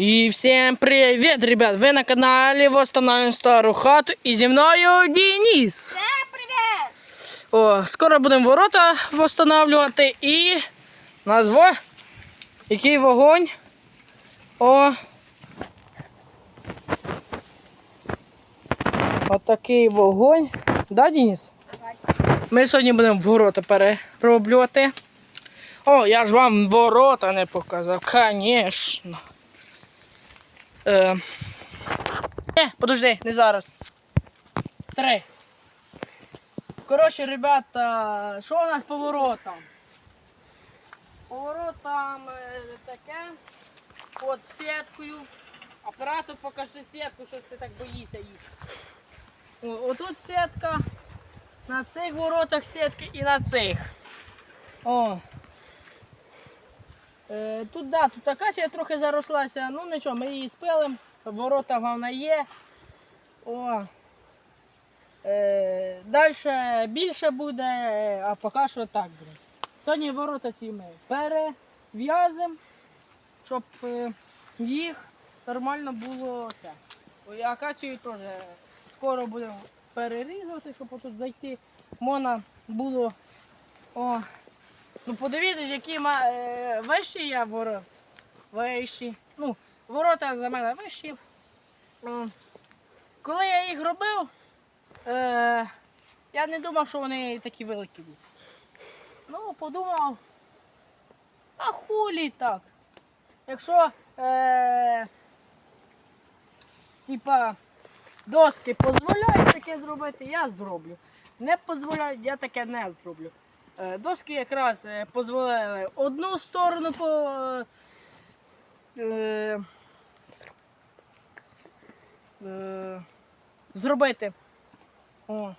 І всім привіт, ребят! Ви на каналі Восстановлюємо стару хату зі мною Денис. Всем привет! О, скоро будемо ворота встановлювати і назва. Який вогонь. О. Отакий вогонь. Да, Денис? Ми сьогодні будемо ворота перероблювати. О, я ж вам ворота не показав, звісно. Е, е, подожди, не зараз. Три. Коротше, ребята, що у нас по воротам? Поворотам е, таке. От сіткою. Оператор покажи сітку, що ти так боїшся їх. О, Отут сітка. На цих воротах сітки і на цих. О. Е, тут, да, тут акація трохи зарослася. Ну нічого, ми її спилимо. Ворота головне є. О. Е, Далі більше буде, а поки що так буде. Сьогодні ворота ці ми перев'язимо, щоб е, їх нормально було це. Акацію теж скоро будемо перерізати, щоб отут зайти. Можна було. О, ну подивіться, які ма- е, вищі я ворот. Вищі. Ну, ворота за мене вищі. О, Коли я їх робив, Е, я не думав, що вони такі великі будуть. Ну, подумав, а хулі так. Якщо е, типа доски дозволяють таке зробити, я зроблю. Не дозволяють, я таке не зроблю. Е, доски якраз е, дозволяли одну сторону по. Е, е, зробити. О.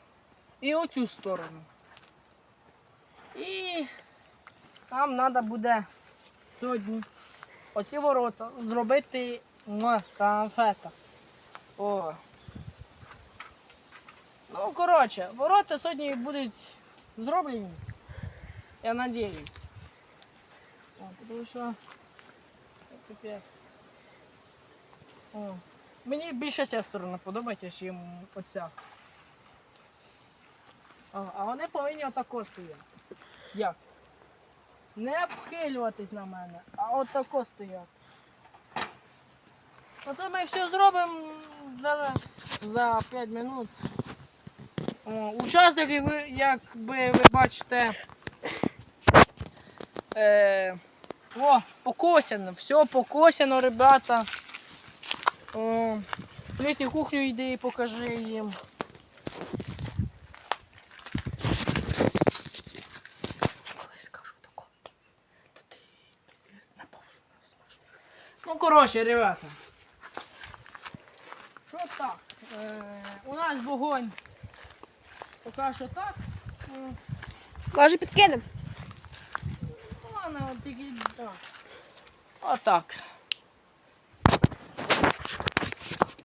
І оцю сторону. І нам треба буде сьогодні оці ворота зробити конфета. О. Ну, коротше, ворота сьогодні будуть зроблені. Я надіюсь. О, тому що капець. О. Мені більше ця сторона подобається, ніж оця. А, а вони повинні отако стояти. Як? Не обхилюватись на мене, а отако стояти. Оце ми все зробимо зараз за 5 минут. О, учасники, ви, як ви бачите, е, о, покосяно, все покосяно, ребята. О, кухню йди і покажи їм. Ну, коротше, ребята. Що так? Е, у нас вогонь. Поки що так. М, Може підкинемо? Ну, ладно, от тільки так. Отак.